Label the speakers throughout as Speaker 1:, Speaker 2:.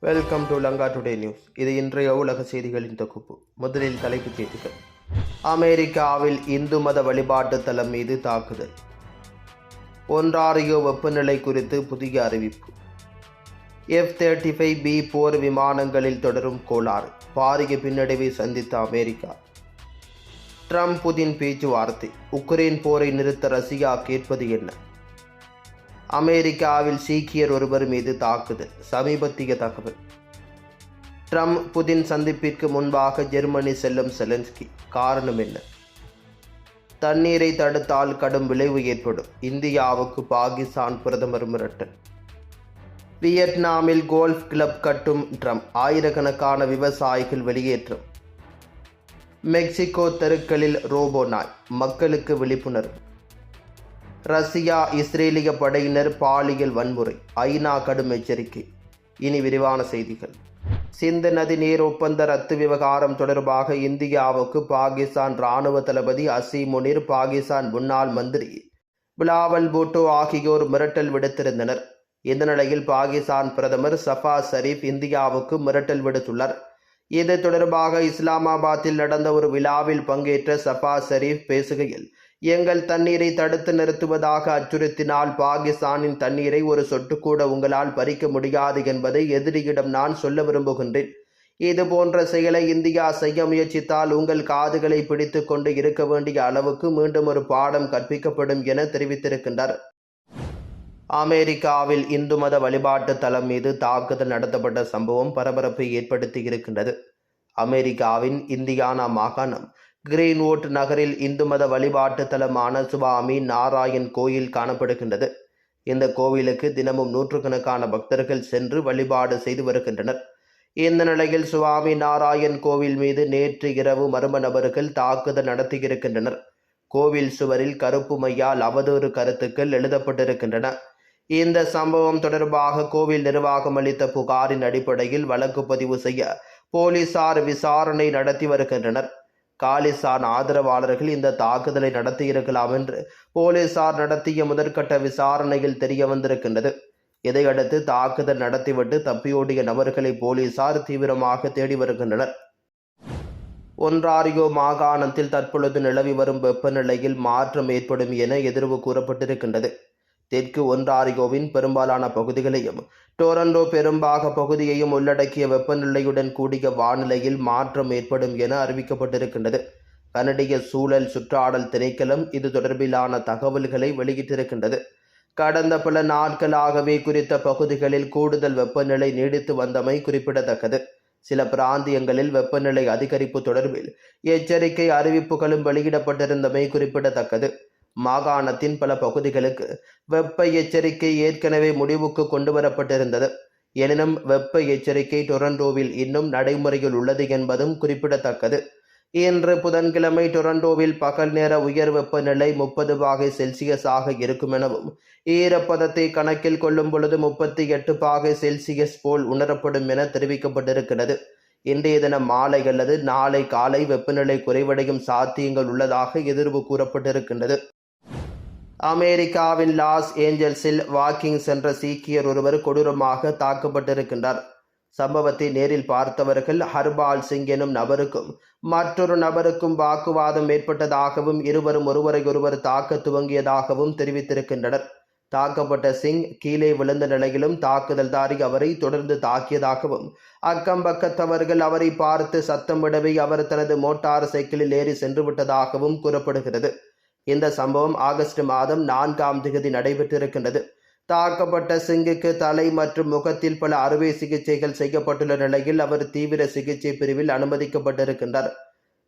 Speaker 1: Welcome to Lanka today news இது இன்றைய உலக செய்திகளின் தொகுப்பு. முதலில் தலைப்புச் செய்திகள். அமெரிக்காவில் இந்து மத வழிபாட்டு தளம் மீது தாக்குதல். ஒன்றாரியோ வெப்பநிலை குறித்து புதிய அறிவிப்பு. எஃப் தேர்ட்டி ஃபைவ் பி போர் விமானங்களில் தொடரும் கோளாறு. பாரிய பின்னடைவை சந்தித்த அமெரிக்கா. ட்ரம்ப் புதின் பேச்சுவார்த்தை. உக்ரைன் போரை நிறுத்த ரஷ்யா கேட்பது என்ன? அமெரிக்காவில் சீக்கியர் ஒருவர் மீது தாக்குதல் சமீபத்திய தகவல். ட்ரம்ப் புதின் சந்திப்பிற்கு முன்பாக ஜெர்மனி செல்லும் செலன்ஸ்கி காரணம் என்ன? தண்ணீரை தடுத்தால் கடும் விளைவு ஏற்படும் இந்தியாவுக்கு பாகிஸ்தான் பிரதமர் மிரட்டல். வியட்நாமில் கோல்ஃப் கிளப் கட்டும் ட்ரம்ப் ஆயிரக்கணக்கான விவசாயிகள் வெளியேற்றம். மெக்சிகோ தெருக்களில் ரோபோ நாய் மக்களுக்கு விழிப்புணர்வு. ரஷ்யா இஸ்ரேலிய படையினர் பாலியல் வன்முறை ஐநா கடும் எச்சரிக்கை இனி விரிவான செய்திகள். சிந்து நதி நீர் ஒப்பந்த ரத்து விவகாரம் தொடர்பாக இந்தியாவுக்கு பாகிஸ்தான் ராணுவ தளபதி அசீம் முனிர் பாகிஸ்தான் முன்னாள் மந்திரி பிலாவல் பூட்டோ ஆகியோர் மிரட்டல் விடுத்திருந்தனர். இந்த நிலையில் பாகிஸ்தான் பிரதமர் சஃபா ஷரீப் இந்தியாவுக்கு மிரட்டல் விடுத்துள்ளார். இது தொடர்பாக இஸ்லாமாபாத்தில் நடந்த ஒரு விழாவில் பங்கேற்ற சஃபா ஷரீப் பேசுகையில் எங்கள் தண்ணீரை தடுத்து நிறுத்துவதாக அச்சுறுத்தினால் பாகிஸ்தானின் தண்ணீரை ஒரு சொட்டு கூட உங்களால் பறிக்க முடியாது என்பதை எதிரியிடம் நான் சொல்ல விரும்புகின்றேன். இது போன்ற செயலை இந்தியா செய்ய முயற்சித்தால் உங்கள் காதுகளை பிடித்து கொண்டு இருக்க வேண்டிய அளவுக்கு மீண்டும் ஒரு பாடம் கற்பிக்கப்படும் என தெரிவித்திருக்கின்றார். அமெரிக்காவில் இந்து மத வழிபாட்டு தளம் மீது தாக்குதல் நடத்தப்பட்ட சம்பவம் பரபரப்பை ஏற்படுத்தி இருக்கின்றது. அமெரிக்காவின் இந்தியானா மாகாணம் கிரீன்வுட் நகரில் இந்து மத வழிபாட்டு தலமான சுவாமி நாராயண் கோயில் காணப்படுகின்றது. இந்த கோவிலுக்கு தினமும் நூற்றுக்கணக்கான பக்தர்கள் சென்று வழிபாடு செய்து வருகின்றனர். இந்த நிலையில் சுவாமி நாராயண் கோவில் மீது நேற்று இரவு மர்ம நபர்கள் தாக்குதல் நடத்தியிருக்கின்றனர். கோவில் சுவரில் கருப்பு மையால் அவதூறு கருத்துக்கள் எழுதப்பட்டிருக்கின்றன. இந்த சம்பவம் தொடர்பாக கோவில் நிர்வாகம் அளித்த புகாரின் அடிப்படையில் வழக்கு பதிவு செய்ய போலீசார் விசாரணை நடத்தி வருகின்றனர். காலிஸ்தான் ஆதரவாளர்கள் இந்த தாக்குதலை நடத்தியிருக்கலாம் என்று போலீசார் நடத்திய முதற்கட்ட விசாரணையில் தெரிய வந்திருக்கின்றது. இதையடுத்து தாக்குதல் நடத்திவிட்டு தப்பியோடிய நபர்களை போலீசார் தீவிரமாக தேடி வருகின்றனர். ஒன்றாரியோ மாகாணத்தில் தற்பொழுது நிலவி வரும் வெப்பநிலையில் மாற்றம் ஏற்படும் என எதிர்வு கூறப்பட்டிருக்கின்றது. தெற்கு ஒன்றாரிகோவின் பெரும்பாலான பகுதிகளையும் டொரண்டோ பெரும்பாக பகுதியையும் உள்ளடக்கிய வெப்பநிலையுடன் கூடிய வானிலையில் மாற்றம் ஏற்படும் என அறிவிக்கப்பட்டிருக்கின்றது. கனடிய சூழல் சுற்றாடல் திணைக்களம் இது தொடர்பிலான தகவல்களை வெளியிட்டிருக்கின்றது. கடந்த பல நாட்களாகவே குறித்த பகுதிகளில் கூடுதல் வெப்பநிலை நீடித்து வந்தமை குறிப்பிடத்தக்கது. சில பிராந்தியங்களில் வெப்பநிலை அதிகரிப்பு தொடர்பில் எச்சரிக்கை அறிவிப்புகளும் வெளியிடப்பட்டிருந்தமை குறிப்பிடத்தக்கது. மாகாணத்தின் பல பகுதிகளுக்கு வெப்ப எச்சரிக்கை ஏற்கனவே முடிவுக்கு கொண்டு வரப்பட்டிருந்தது எனினும் வெப்ப எச்சரிக்கை டொரண்டோவில் இன்னும் நடைமுறையில் உள்ளது என்பதும் குறிப்பிடத்தக்கது. இன்று புதன்கிழமை டொரண்டோவில் பகல் நேர உயர் வெப்பநிலை முப்பது பாகை செல்சியஸாக இருக்கும் எனவும் ஈரப்பதத்தை கணக்கில் கொள்ளும் பொழுது முப்பத்தி எட்டு பாகை செல்சியஸ் போல் உணரப்படும் என தெரிவிக்கப்பட்டிருக்கிறது. இன்றைய தினம் மாலை அல்லது நாளை காலை வெப்பநிலை குறைவடையும் சாத்தியங்கள் உள்ளதாக எதிர்வு கூறப்பட்டிருக்கின்றது. அமெரிக்காவின் லாஸ் ஏஞ்சல்ஸில் வாக்கிங் சென்ற சீக்கியர் ஒருவர் கொடூரமாக தாக்கப்பட்டிருக்கின்றார். சம்பவத்தை நேரில் பார்த்தவர்கள் ஹர்பால் சிங் எனும் நபருக்கும் மற்றொரு நபருக்கும் வாக்குவாதம் ஏற்பட்டதாகவும் இருவரும் ஒருவரையொருவர் தாக்க துவங்கியதாகவும் தெரிவித்திருக்கின்றனர். தாக்கப்பட்ட சிங் கீழே விழுந்த நிலையிலும் தாக்குதல்தாரி அவரை தொடர்ந்து தாக்கியதாகவும் அக்கம் பக்கத்தவர்கள் அவரை பார்த்து சத்தமிடவே அவர் தனது மோட்டார் சைக்கிளில் ஏறி சென்று விட்டதாகவும் கூறப்படுகிறது. இந்த சம்பவம் ஆகஸ்ட் மாதம் நான்காம் தேதி நடைபெற்றிருக்கின்றது. தாக்கப்பட்ட சிங்குக்கு தலை மற்றும் முகத்தில் பல அறுவை சிகிச்சைகள் செய்யப்பட்டுள்ள நிலையில் அவர் தீவிர சிகிச்சை பிரிவில் அனுமதிக்கப்பட்டிருக்கின்றார்.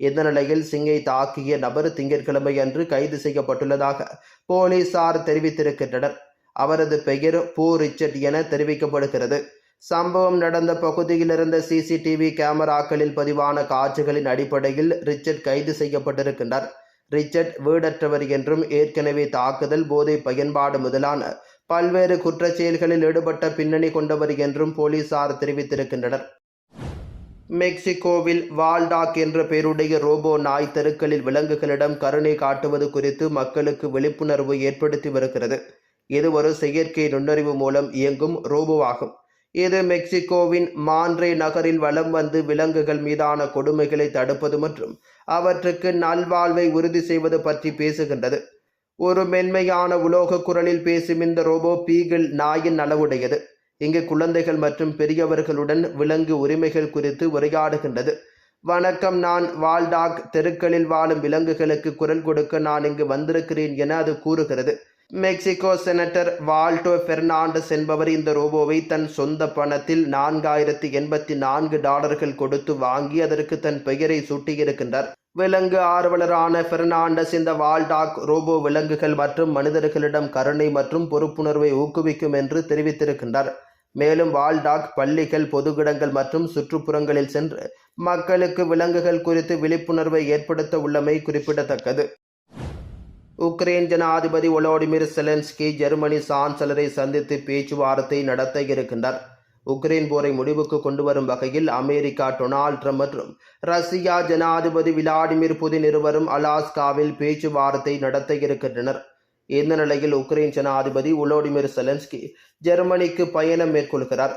Speaker 1: இந்த நிலையில் சிங்கை தாக்கிய நபர் திங்கட்கிழமை அன்று கைது செய்யப்பட்டுள்ளதாக போலீசார் தெரிவித்திருக்கின்றனர். அவரது பெயர் பூ. ரிச்சர்ட் என தெரிவிக்கப்படுகிறது. சம்பவம் நடந்த பகுதியில் இருந்த சிசிடிவி கேமராக்களில் பதிவான காட்சிகளின் அடிப்படையில் ரிச்சர்ட் கைது செய்யப்பட்டிருக்கின்றார். ரிச்சர்ட் வீடற்றவர் என்றும் ஏற்கனவே தாக்குதல் போதை பயன்பாடு முதலான பல்வேறு குற்றச்செயல்களில் ஈடுபட்ட பின்னணி கொண்டவர் என்றும் போலீசார் தெரிவித்திருக்கின்றனர். மெக்சிகோவில் வால்டாக் என்ற பெயருடைய ரோபோ நாய் தெருக்களில் விலங்குகளிடம் கருணை காட்டுவது குறித்து மக்களுக்கு விழிப்புணர்வு ஏற்படுத்தி வருகிறது. இது ஒரு செயற்கை நுண்ணறிவு மூலம் இயங்கும் ரோபோவாகும். இது மெக்சிகோவின் மான்ரே நகரில் வலம் வந்து விலங்குகள் மீதான கொடுமைகளை தடுப்பது மற்றும் அவற்றுக்கு நல்வாழ்வை உறுதி செய்வது பற்றி பேசுகின்றது. ஒரு மென்மையான உலோக குரலில் பேசும் இந்த ரோபோ பீகிள் நாயின் அளவுடையது இங்கு குழந்தைகள் மற்றும் பெரியவர்களுடன் விலங்கு உரிமைகள் குறித்து உரையாடுகின்றது. வணக்கம் நான் வால்டாக் தெருக்களில் வாழும் விலங்குகளுக்கு குரல் கொடுக்க நான் இங்கு வந்திருக்கிறேன் என அது கூறுகிறது. மெக்சிகோ செனட்டர் வால்டோ பெர்னாண்டஸ் என்பவர் இந்த ரோபோவை தன் சொந்த பணத்தில் நான்காயிரத்தி எண்பத்தி நான்கு டாலர்கள் கொடுத்து வாங்கி அதற்கு தன் பெயரை சூட்டியிருக்கின்றார். விலங்கு ஆர்வலரான பெர்னாண்டஸ் இந்த வால்டாக் ரோபோ விலங்குகள் மற்றும் மனிதர்களிடம் கருணை மற்றும் பொறுப்புணர்வை ஊக்குவிக்கும் என்று தெரிவித்திருக்கின்றார். மேலும் வால்டாக் பள்ளிகள் பொதுகிடங்கள் மற்றும் சுற்றுப்புறங்களில் சென்று மக்களுக்கு விலங்குகள் குறித்து விழிப்புணர்வை ஏற்படுத்த உள்ளமை குறிப்பிடத்தக்கது. உக்ரைன் ஜனாதிபதி ஒலோடிமிர் செலன்ஸ்கி ஜெர்மனி சான்சலரை சந்தித்து பேச்சுவார்த்தை நடத்த இருக்கின்றார். உக்ரைன் போரை முடிவுக்கு கொண்டு வரும் வகையில் அமெரிக்கா டொனால்ட் ட்ரம்ப் மற்றும் ரஷ்யா ஜனாதிபதி விளாடிமிர் புதின் இருவரும் அலாஸ்காவில் பேச்சுவார்த்தை நடத்த இருக்கின்றனர். இந்த நிலையில் உக்ரைன் ஜனாதிபதி உலோடிமிர் செலன்ஸ்கி ஜெர்மனிக்கு பயணம் மேற்கொள்கிறார்.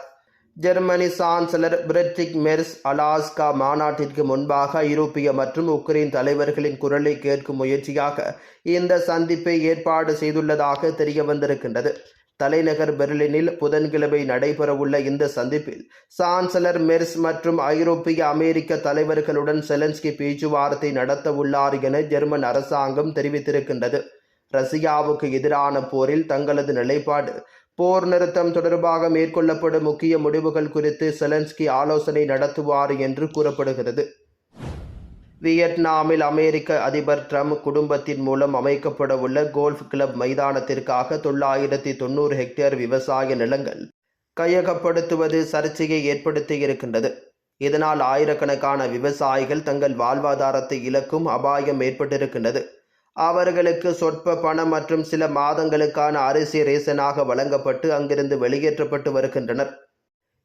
Speaker 1: Germany chancellor Friedrich Merz Alaska மாநாட்டிற்கு முன்பாக ஐரோப்பிய மற்றும் உக்ரைன் தலைவர்களின் குரலை கேட்கும் முயற்சியாக இந்த சந்திப்பை ஏற்பாடு செய்துள்ளதாக தெரிய வந்திருக்கின்றது. தலைநகர் பெர்லினில் புதன்கிழமை நடைபெறவுள்ள இந்த சந்திப்பில் சான்சலர் மெர்ஸ் மற்றும் ஐரோப்பிய அமெரிக்க தலைவர்களுடன் செலன்ஸ்கி பேச்சுவார்த்தை நடத்த உள்ளார் என ஜெர்மன் அரசாங்கம் தெரிவித்திருக்கின்றது. ரஷ்யாவுக்கு எதிரான போரில் தங்களது நிலைப்பாடு போர் நிறுத்தம் தொடர்பாக மேற்கொள்ளப்படும் முக்கிய முடிவுகள் குறித்து செலன்ஸ்கி ஆலோசனை நடத்துவார் என்று கூறப்படுகிறது. வியட்நாமில் அமெரிக்க அதிபர் ட்ரம்ப் குடும்பத்தின் மூலம் அமைக்கப்பட உள்ள கோல்ஃப் கிளப் மைதானத்திற்காக தொள்ளாயிரத்தி தொண்ணூறு ஹெக்டேர் விவசாய நிலங்கள் கையகப்படுத்துவது சர்ச்சையை ஏற்படுத்தியிருக்கின்றது இதனால் ஆயிரக்கணக்கான விவசாயிகள் தங்கள் வாழ்வாதாரத்தை இழக்கும் அபாயம் ஏற்பட்டிருக்கின்றது. அவர்களுக்கு சொற்ப பணம் மற்றும் சில மாதங்களுக்கான அரிசி ரேசனாக வழங்கப்பட்டு அங்கிருந்து வெளியேற்றப்பட்டு வருகின்றனர்.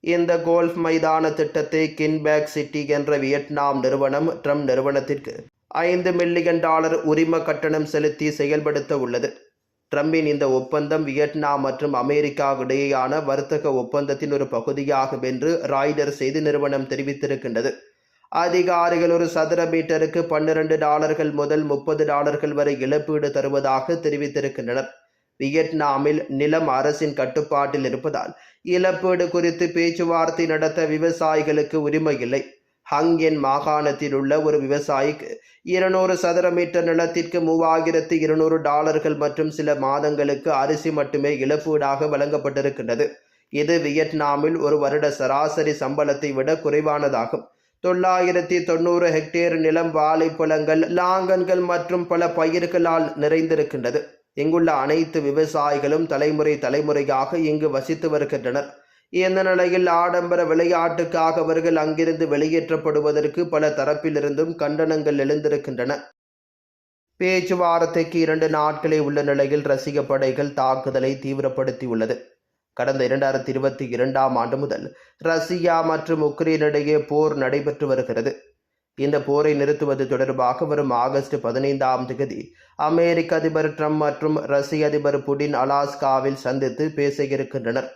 Speaker 1: இந்த கோல்ஃப் மைதான திட்டத்தை கின்பேக் சிட்டி என்ற வியட்நாம் நிறுவனம் ட்ரம்ப் நிறுவனத்திற்கு ஐந்து மில்லியன் டாலர் உரிம கட்டணம் செலுத்தி செயல்படுத்த உள்ளது. ட்ரம்பின் இந்த ஒப்பந்தம் வியட்நாம் மற்றும் அமெரிக்கா இடையேயான வர்த்தக ஒப்பந்தத்தின் ஒரு பகுதியாகும் என்று ராய்டர் செய்தி நிறுவனம் தெரிவித்திருக்கின்றது. அதிகாரிகள் ஒரு சதுர மீட்டருக்கு பன்னிரண்டு டாலர்கள் முதல் முப்பது டாலர்கள் வரை இழப்பீடு தருவதாக தெரிவித்திருக்கின்றனர். வியட்நாமில் நிலம் அரசின் கட்டுப்பாட்டில் இருப்பதால் இழப்பீடு குறித்து பேச்சுவார்த்தை நடத்த விவசாயிகளுக்கு உரிமை இல்லை ஹங்கென் மாகாணத்தில் உள்ள ஒரு விவசாயிக்கு இருநூறு சதுர மீட்டர் நிலத்திற்கு மூவாயிரத்து இருநூறு டாலர்கள் மற்றும் சில மாதங்களுக்கு அரிசி மட்டுமே இழப்பீடாக வழங்கப்பட்டிருக்கின்றது. இது வியட்நாமில் ஒரு வருட சராசரி சம்பளத்தை விட குறைவானதாகும். தொள்ளாயிரத்தி தொண்ணூறு ஹெக்டேர் நிலம் வாழைப்பழங்கள் லாங்கன்கள் மற்றும் பல பயிர்களால் நிறைந்திருக்கின்றது. இங்குள்ள அனைத்து விவசாயிகளும் தலைமுறை தலைமுறையாக இங்கு வசித்து வருகின்றனர். இந்த நிலையில் ஆடம்பர விளையாட்டுக்காக அவர்கள் அங்கிருந்து வெளியேற்றப்படுவதற்கு பல தரப்பிலிருந்தும் கண்டனங்கள் எழுந்திருக்கின்றன. பேச்சுவார்த்தைக்கு இரண்டு நாட்களே உள்ள நிலையில் ரசிக படைகள் தாக்குதலை தீவிரப்படுத்தியுள்ளது. கடந்த இரண்டாயிரத்தி இருபத்தி இரண்டாம் ஆண்டு முதல் ரஷ்யா மற்றும் உக்ரைன் இடையே போர் நடைபெற்று வருகிறது. இந்த போரை நிறுத்துவது தொடர்பாக வரும் ஆகஸ்ட் பதினைந்தாம் தேதி அமெரிக்க அதிபர் ட்ரம்ப் மற்றும் ரஷ்ய அதிபர் புடின் அலாஸ்காவில் சந்தித்து பேச இருக்கின்றனர்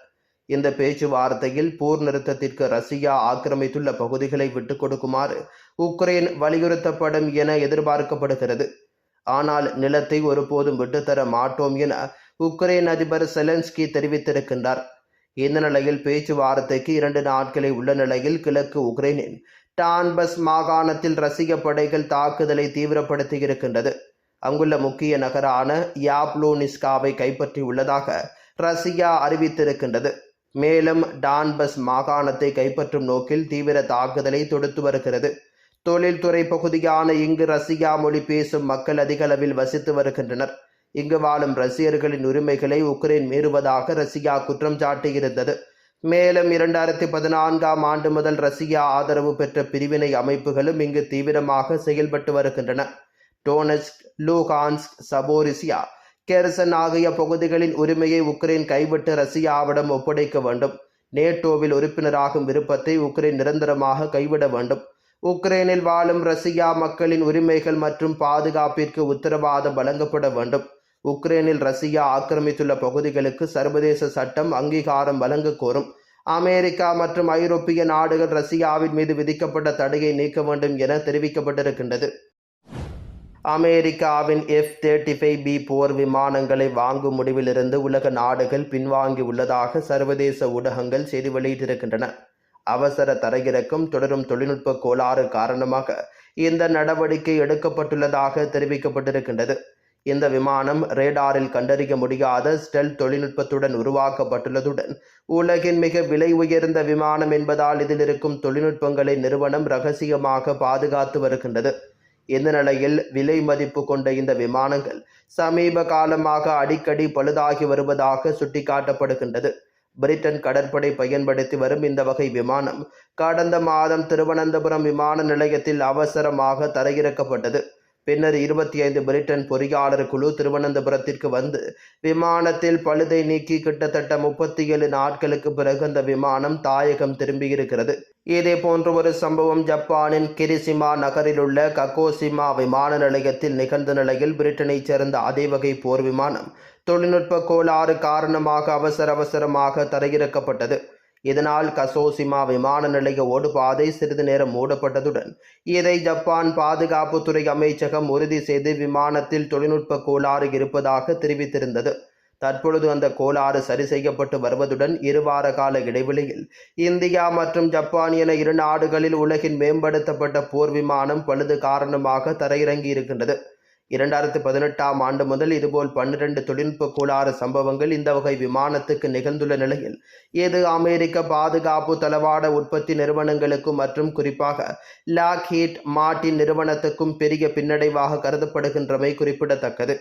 Speaker 1: இந்த பேச்சுவார்த்தையில் போர் நிறுத்தத்திற்கு ரஷ்யா ஆக்கிரமித்துள்ள பகுதிகளை விட்டுக் கொடுக்குமாறு உக்ரைன் வலியுறுத்தப்படும் என எதிர்பார்க்கப்படுகிறது. ஆனால் நிலத்தை ஒருபோதும் விட்டுத்தர மாட்டோம் என உக்ரைன் அதிபர் செலன்ஸ்கி தெரிவித்திருக்கின்றார். இந்த நிலையில் பேச்சுவார்த்தைக்கு இரண்டு நாட்களே உள்ள நிலையில் கிழக்கு உக்ரைனின் டான்பஸ் மாகாணத்தில் ரசிக படைகள் தாக்குதலை தீவிரப்படுத்தி இருக்கின்றது அங்குள்ள முக்கிய நகரான யாப்லோனிஸ்காவை கைப்பற்றியுள்ளதாக ரஷ்யா அறிவித்திருக்கின்றது. மேலும் டான்பஸ் மாகாணத்தை கைப்பற்றும் நோக்கில் தீவிர தாக்குதலை தொடுத்து வருகிறது. தொழில்துறை பகுதியான இங்கு ரஷ்யா மொழி பேசும் மக்கள் அதிக அளவில் வசித்து வருகின்றனர். இங்கு வாழும் ரஷ்யர்களின் உரிமைகளை உக்ரைன் மீறுவதாக ரஷ்யா குற்றம் சாட்டியிருந்தது. மேலும் இரண்டாயிரத்தி பதினான்காம் ஆண்டு முதல் ரஷ்யா ஆதரவு பெற்ற பிரிவினை அமைப்புகளும் இங்கு தீவிரமாக செயல்பட்டு வருகின்றன. டோனஸ்க் லூகான்ஸ்க் சபோரிசியா கெர்சன் ஆகிய பகுதிகளின் உரிமையை உக்ரைன் கைவிட்டு ரஷ்யாவிடம் ஒப்படைக்க வேண்டும். நேட்டோவில் உறுப்பினராகும் விருப்பத்தை உக்ரைன் நிரந்தரமாக கைவிட வேண்டும். உக்ரைனில் வாழும் ரஷ்யா மக்களின் உரிமைகள் மற்றும் பாதுகாப்பிற்கு உத்தரவாதம் வழங்கப்பட வேண்டும். உக்ரைனில் ரஷ்யா ஆக்கிரமித்துள்ள பகுதிகளுக்கு சர்வதேச சட்டம் அங்கீகாரம் வழங்க கோரும் அமெரிக்கா மற்றும் ஐரோப்பிய நாடுகள் ரஷ்யாவின் மீது விதிக்கப்பட்ட தடையை நீக்க வேண்டும் என தெரிவிக்கப்பட்டிருக்கின்றது. அமெரிக்காவின் F thirty five B four விமானங்களை வாங்கும் முடிவிலிருந்து உலக நாடுகள் பின்வாங்கி உள்ளதாக சர்வதேச ஊடகங்கள் செய்தி வெளியிட்டிருக்கின்றன. அவசர தரையிறக்கம் தொடரும் தொழில்நுட்ப கோளாறு காரணமாக இந்த நடவடிக்கை எடுக்கப்பட்டுள்ளதாக தெரிவிக்கப்பட்டிருக்கின்றது. இந்த விமானம் ரேடாரில் கண்டறிய முடியாத ஸ்டெல் தொழில்நுட்பத்துடன் உருவாக்கப்பட்டுள்ளதுடன் உலகின் மிக விலை உயர்ந்த விமானம் என்பதால் இதில் இருக்கும் தொழில்நுட்பங்களை நிறுவனம் ரகசியமாக பாதுகாத்து வருகின்றது. இந்த நிலையில் விலை மதிப்பு கொண்ட இந்த விமானங்கள் சமீப காலமாக அடிக்கடி பழுதாகி வருவதாக சுட்டிக்காட்டப்படுகின்றது. பிரிட்டன் கடற்படை பயன்படுத்தி வரும் இந்த வகை விமானம் கடந்த மாதம் திருவனந்தபுரம் விமான நிலையத்தில் அவசரமாக தரையிறக்கப்பட்டது. பின்னர் இருபத்தி ஐந்து பிரிட்டன் பொறியாளர் குழு திருவனந்தபுரத்திற்கு வந்து விமானத்தில் பழுதை நீக்கி கிட்டத்தட்ட முப்பத்தி ஏழு நாட்களுக்கு பிறகு அந்த விமானம் தாயகம் திரும்பியிருக்கிறது. இதே போன்ற ஒரு சம்பவம் ஜப்பானின் கிரிசிமா நகரில் உள்ள ககோசிமா விமான நிலையத்தில் நிகழ்ந்த நிலையில் பிரிட்டனைச் சேர்ந்த அதே வகை போர் விமானம் தொழில்நுட்ப கோளாறு காரணமாக அவசர அவசரமாக தரையிறக்கப்பட்டது. இதனால் கசோசிமா விமான நிலைய ஓடுபாதை சிறிது நேரம் மூடப்பட்டதுடன் இதை ஜப்பான் பாதுகாப்புத்துறை அமைச்சகம் உறுதி செய்து விமானத்தில் தொழில்நுட்ப கோளாறு இருப்பதாக தெரிவித்திருந்தது. தற்பொழுது அந்த கோளாறு சரி செய்யப்பட்டு வருவதுடன் இருவார கால இடைவெளியில் இந்தியா மற்றும் ஜப்பான் என இரு நாடுகளில் உலகின் மேம்படுத்தப்பட்ட போர் விமானம் பழுது காரணமாக தரையிறங்கி இருக்கின்றது இரண்டாயிரத்து பதினெட்டாம் ஆண்டு முதல் இதுபோல் பன்னிரண்டு தொழில்நுட்ப கோளாறு சம்பவங்கள் இந்த வகை விமானத்துக்கு நிகழ்ந்துள்ள நிலையில் இது அமெரிக்க பாதுகாப்பு தளவாட உற்பத்தி நிறுவனங்களுக்கும் மற்றும் குறிப்பாக லாக் ஹீட் மார்டின் நிறுவனத்துக்கும் பெரிய பின்னடைவாக கருதப்படுகின்றமை குறிப்பிடத்தக்கது.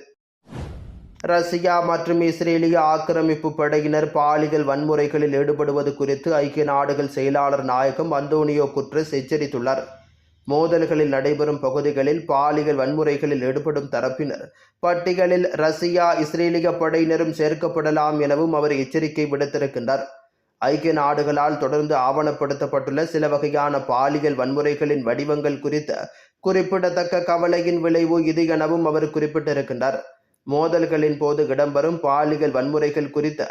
Speaker 1: ரஷ்யா மற்றும் இஸ்ரேலிய ஆக்கிரமிப்பு படையினர் பாலியல் வன்முறைகளில் ஈடுபடுவது குறித்து ஐக்கிய நாடுகள் செயலாளர் நாயகம் அந்தோனியோ குட்ரஸ் எச்சரித்துள்ளார். மோதல்களில் நடைபெறும் பகுதிகளில் பாலியல் வன்முறைகளில் ஈடுபடும் தரப்பினர். பட்டியலில் ரஷ்யா இஸ்ரேலிய படையினரும் சேர்க்கப்படலாம் எனவும் அவர் எச்சரிக்கை விடுத்திருக்கின்றார். ஐக்கிய நாடுகளால் தொடர்ந்து ஆவணப்படுத்தப்பட்டுள்ள சில வகையான பாலியல் வன்முறைகளின் வடிவங்கள் குறித்த குறிப்பிடத்தக்க கவலையின் விளைவு இது எனவும் அவர் குறிப்பிட்டிருக்கின்றார். மோதல்களின் போது இடம்பெறும் பாலியல் வன்முறைகள் குறித்த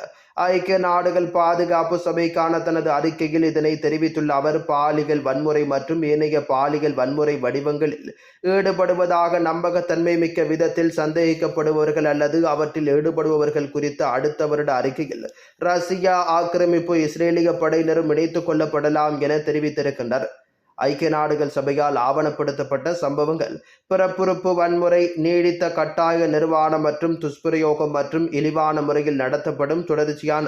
Speaker 1: ஐக்கிய நாடுகள் பாதுகாப்பு சபைக்கான தனது அறிக்கையில் இதனை தெரிவித்துள்ள அவர் பாலியல் வன்முறை மற்றும் ஏனைய பாலியல் வன்முறை வடிவங்களில் ஈடுபடுவதாக நம்பகத்தன்மை மிக்க விதத்தில் சந்தேகிக்கப்படுபவர்கள் அல்லது அவற்றில் ஈடுபடுபவர்கள் குறித்த அடுத்த வருட அறிக்கையில் ரஷ்யா ஆக்கிரமிப்பு இஸ்ரேலிய படையினரும் இணைத்துக் கொள்ளப்படலாம் என தெரிவித்திருக்கின்றனர். ஐக்கிய நாடுகள் சபையால் ஆவணப்படுத்தப்பட்ட சம்பவங்கள். பிறப்புறுப்பு வன்முறை நீடித்த கட்டாய நிர்வாணம் மற்றும் துஷ்பிரயோகம் மற்றும் இழிவான முறையில் நடத்தப்படும் தொடர்ச்சியான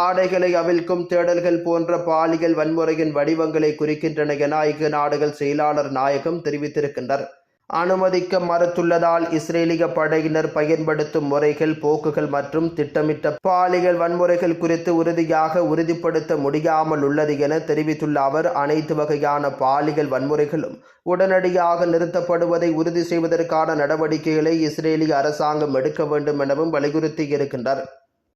Speaker 1: ஆடைகளை அவிழ்க்கும் தேடல்கள் போன்ற பாலியல் வன்முறையின் வடிவங்களை குறிக்கின்றன என ஐக்கிய நாடுகள் செயலாளர் நாயகம் தெரிவித்திருக்கின்றனர் அனுமதிக்க மறுத்துள்ளதால் இஸ்ரேலிய படையினர் பயன்படுத்தும் முறைகள் போக்குகள் மற்றும் திட்டமிட்ட பாலியல் வன்முறைகள் குறித்து உறுதியாக உறுதிப்படுத்த முடியாமல் உள்ளது என தெரிவித்துள்ள அவர் அனைத்து வகையான பாலியல் வன்முறைகளும் உடனடியாக நிறுத்தப்படுவதை உறுதி செய்வதற்கான நடவடிக்கைகளை இஸ்ரேலிய அரசாங்கம் எடுக்க வேண்டும் எனவும் வலியுறுத்தி இருக்கின்றார்